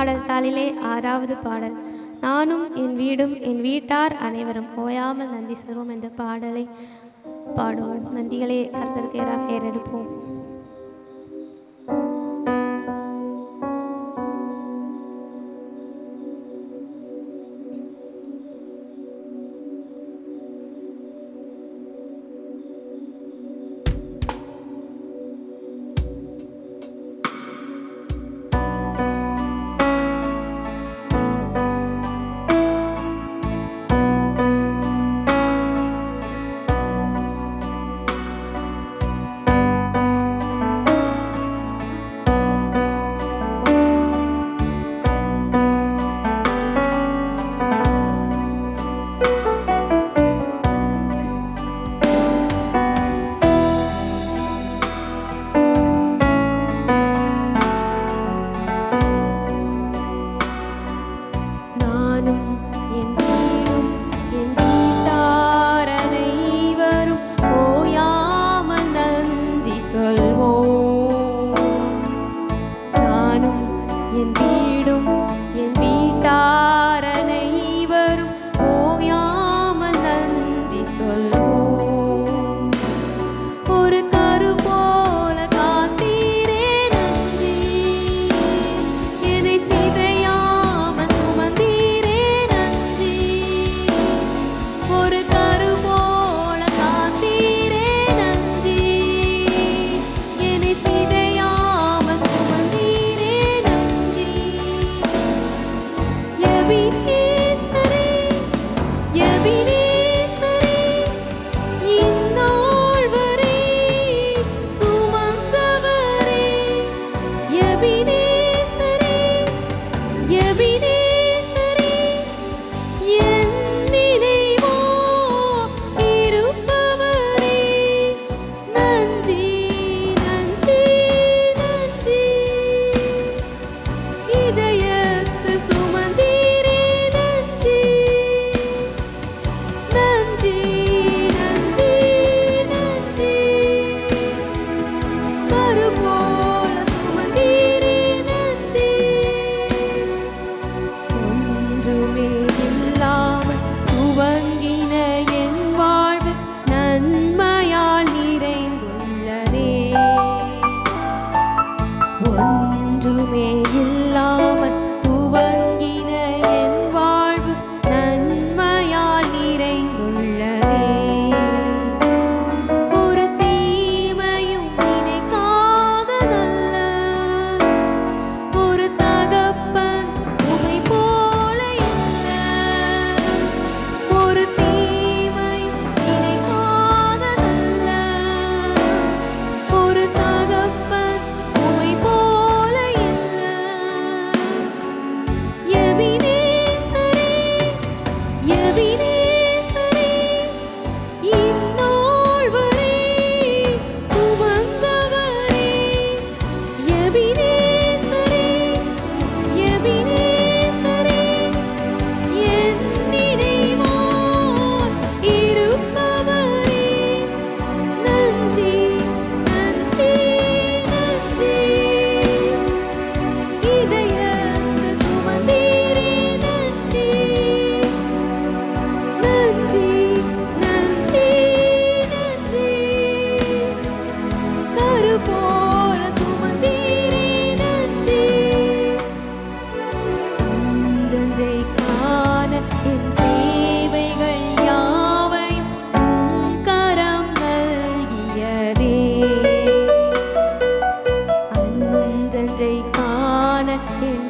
பாடல் தாளிலே ஆறாவது பாடல். நானும் என் வீடும் என் வீட்டார் அனைவரும் ஓயாமல் நந்தி செல்வோம் என்ற பாடலை பாடுவோம். நந்திகளை கருத்தருக்கேராக ஏறெடுப்போம். 嗯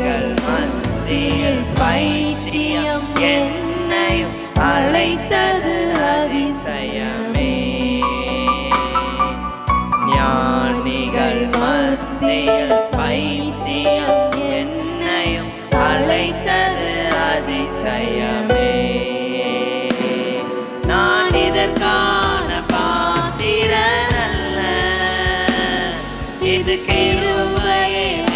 ஞானிகள் மத்தியில் பைத்தியம் என்னை அழைத்தது அதிசயமே. ஞானிகள் மத்தியில் பைத்தியம் என்னையும் அழைத்தது அதிசயமே. நான் இதற்கான பாத்திரனல்ல. இது கிருபையே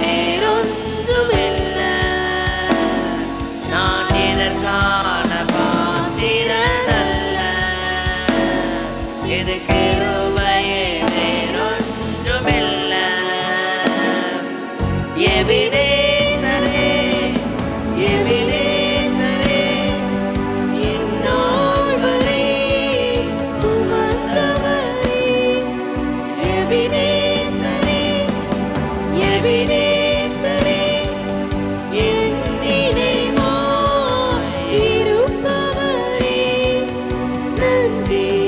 indeed.